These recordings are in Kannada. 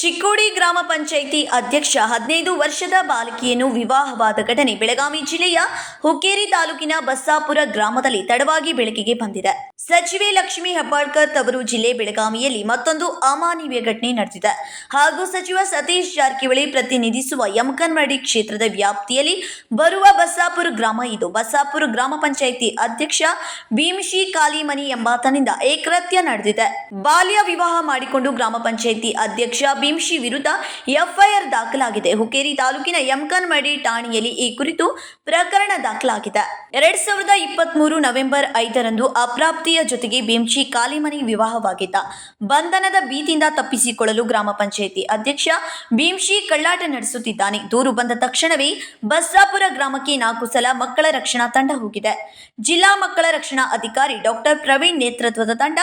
ಚಿಕ್ಕೋಡಿ ಗ್ರಾಮ ಪಂಚಾಯಿತಿ ಅಧ್ಯಕ್ಷ ಹದಿನೈದು ವರ್ಷದ ಬಾಲಕಿಯನ್ನು ವಿವಾಹವಾದ ಘಟನೆ ಬೆಳಗಾವಿ ಜಿಲ್ಲೆಯ ಹುಕ್ಕೇರಿ ತಾಲೂಕಿನ ಬಸ್ಸಾಪುರ ಗ್ರಾಮದಲ್ಲಿ ತಡವಾಗಿ ಬೆಳಕಿಗೆ ಬಂದಿದೆ. ಸಚಿವೆ ಲಕ್ಷ್ಮೀ ಹೆಬ್ಬಾಳ್ಕರ್ ತವರು ಜಿಲ್ಲೆ ಬೆಳಗಾವಿಯಲ್ಲಿ ಮತ್ತೊಂದು ಅಮಾನವೀಯ ಘಟನೆ ನಡೆದಿದೆ. ಹಾಗೂ ಸಚಿವ ಸತೀಶ್ ಜಾರಕಿಹೊಳಿ ಪ್ರತಿನಿಧಿಸುವ ಯಮಕನ್ಮಡಿ ಕ್ಷೇತ್ರದ ವ್ಯಾಪ್ತಿಯಲ್ಲಿ ಬರುವ ಬಸ್ಸಾಪುರ ಗ್ರಾಮ ಇದು. ಬಸ್ಸಾಪುರ ಗ್ರಾಮ ಪಂಚಾಯಿತಿ ಅಧ್ಯಕ್ಷ ಭೀಮಶಿ ಕಾಲಿಮನಿ ಎಂಬಾತನಿಂದ ಏಕೃತ್ಯ ನಡೆದಿದೆ. ಬಾಲ್ಯ ವಿವಾಹ ಮಾಡಿಕೊಂಡು ಗ್ರಾಮ ಪಂಚಾಯಿತಿ ಅಧ್ಯಕ್ಷ ಭೀಮ್ಶಿ ವಿರುದ್ಧ ಎಫ್ಐಆರ್ ದಾಖಲಾಗಿದೆ. ಹುಕ್ಕೇರಿ ತಾಲೂಕಿನ ಯಮಕನ್ಮಡಿ ಠಾಣೆಯಲ್ಲಿ ಈ ಕುರಿತು ಪ್ರಕರಣ ದಾಖಲಾಗಿದೆ. ಎರಡ್ ಸಾವಿರದ ಇಪ್ಪತ್ತ್ ಮೂರು ನವೆಂಬರ್ ಐದರಂದು ಅಪ್ರಾಪ್ತಿಯ ಜೊತೆಗೆ ಭೀಮ್ಶಿ ಕಾಲಿಮನಿ ವಿವಾಹವಾಗಿದ್ದ ಬಂಧನದ ಭೀತಿಯಿಂದ ತಪ್ಪಿಸಿಕೊಳ್ಳಲು ಗ್ರಾಮ ಪಂಚಾಯಿತಿ ಅಧ್ಯಕ್ಷ ಭೀಮ್ಶಿ ಕಳ್ಳಾಟ ನಡೆಸುತ್ತಿದ್ದಾನೆ. ದೂರು ಬಂದ ತಕ್ಷಣವೇ ಬಸ್ಸಾಪುರ ಗ್ರಾಮಕ್ಕೆ ನಾಲ್ಕು ಸಲ ಮಕ್ಕಳ ರಕ್ಷಣಾ ತಂಡ ಹೋಗಿದೆ. ಜಿಲ್ಲಾ ಮಕ್ಕಳ ರಕ್ಷಣಾ ಅಧಿಕಾರಿ ಡಾಕ್ಟರ್ ಪ್ರವೀಣ್ ನೇತೃತ್ವದ ತಂಡ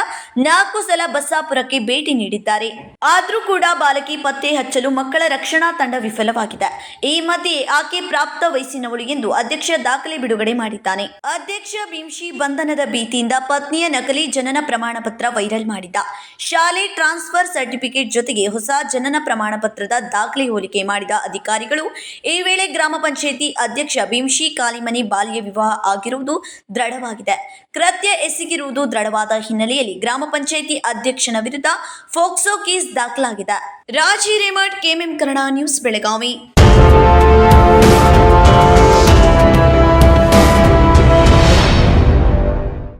ನಾಲ್ಕು ಸಲ ಬಸ್ಸಾಪುರಕ್ಕೆ ಭೇಟಿ ನೀಡಿದ್ದಾರೆ. ಆದರೂ ಕೂಡ ಬಾಲಕಿ ಪತ್ತೆ ಹಚ್ಚಲು ಮಕ್ಕಳ ರಕ್ಷಣಾ ತಂಡ ವಿಫಲವಾಗಿದೆ. ಈ ಮಧ್ಯೆ ಆಕೆ ಪ್ರಾಪ್ತ ವಯಸ್ಸಿನವಳು ಎಂದು ಅಧ್ಯಕ್ಷ ದಾಖಲೆ ಬಿಡುಗಡೆ ಮಾಡಿದ್ದಾನೆ. ಅಧ್ಯಕ್ಷ ಭೀಮ್ಶಿ ಬಂಧನದ ಭೀತಿಯಿಂದ ಪತ್ನಿಯ ನಕಲಿ ಜನನ ಪ್ರಮಾಣ ಪತ್ರ ವೈರಲ್ ಮಾಡಿದ್ದ ಶಾಲೆ ಟ್ರಾನ್ಸ್ಫರ್ ಸರ್ಟಿಫಿಕೇಟ್ ಜೊತೆಗೆ ಹೊಸ ಜನನ ಪ್ರಮಾಣ ಪತ್ರದ ದಾಖಲೆ ಹೋಲಿಕೆ ಮಾಡಿದ ಅಧಿಕಾರಿಗಳು, ಈ ವೇಳೆ ಗ್ರಾಮ ಪಂಚಾಯಿತಿ ಅಧ್ಯಕ್ಷ ಭೀಮ್ಶಿ ಕಾಲಿಮನಿ ಬಾಲ್ಯ ವಿವಾಹ ಆಗಿರುವುದು ದೃಢವಾಗಿದೆ. ಕೃತ್ಯ ಎಸಗಿರುವುದು ದೃಢವಾದ ಹಿನ್ನೆಲೆಯಲ್ಲಿ ಗ್ರಾಮ ಪಂಚಾಯಿತಿ ಅಧ್ಯಕ್ಷನ ವಿರುದ್ಧ ಫೋಕ್ಸೋ ಕೇಸ್ ದಾಖಲಾಗಿದೆ. Raj Remath KMM Kannada news Belagavi.